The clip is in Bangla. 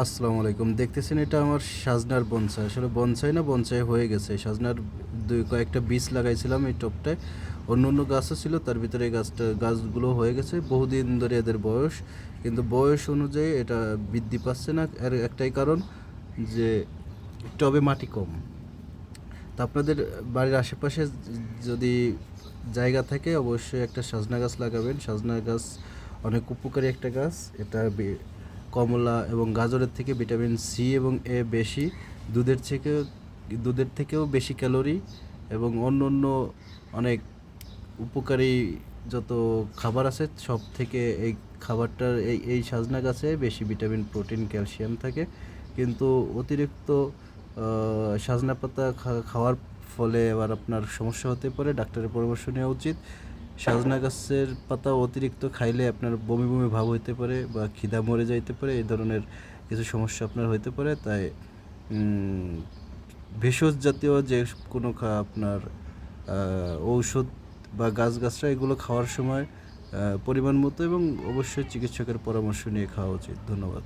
আসসালামু আলাইকুম। দেখতেছেন এটা আমার সাজনার বনসাই। আসলে বনসাই না, বনসাই হয়ে গেছে। সাজনার দুই কয়েকটা বীজ লাগাইছিলাম এই টপটায়। অন্য অন্য গাছও ছিল, তার ভিতরে গাছটা, গাছগুলো হয়ে গেছে। বহুদিন ধরে এদের বয়স। কিন্তু বয়স অনুযায়ী এটা বৃদ্ধি পাচ্ছে না। এর একটাই কারণ যে টবে মাটি কম। তা আপনাদের বাড়ির আশেপাশে যদি জায়গা থাকে, অবশ্যই একটা সাজনা গাছ লাগাবেন। সাজনা গাছ অনেক উপকারী একটা গাছ। এটা কমলা এবং গাজরের থেকে ভিটামিন সি এবং এ বেশি, দুধের থেকে দুধের থেকেও বেশি ক্যালোরি এবং অন্য অন্য অনেক উপকারী যত খাবার আছে সব থেকে এই খাবারটার এই এই সাজনা গাছে বেশি ভিটামিন, প্রোটিন, ক্যালসিয়াম থাকে। কিন্তু অতিরিক্ত সাজনা পাতা খাওয়ার ফলে এবার আপনার সমস্যা হতে পারে, ডাক্তারের পরামর্শ নেওয়া উচিত। সাজনা গাছের পাতা অতিরিক্ত খাইলে আপনার বমি বমি ভাব হইতে পারে বা খিদা মরে যাইতে পারে, এই ধরনের কিছু সমস্যা আপনার হইতে পারে। তাই ভেষজ জাতীয় যে কোনো আপনার ঔষধ বা গাছগাছরা এগুলো খাওয়ার সময় পরিমাণ মতো এবং অবশ্যই চিকিৎসকের পরামর্শ নিয়ে খাওয়া উচিত। ধন্যবাদ।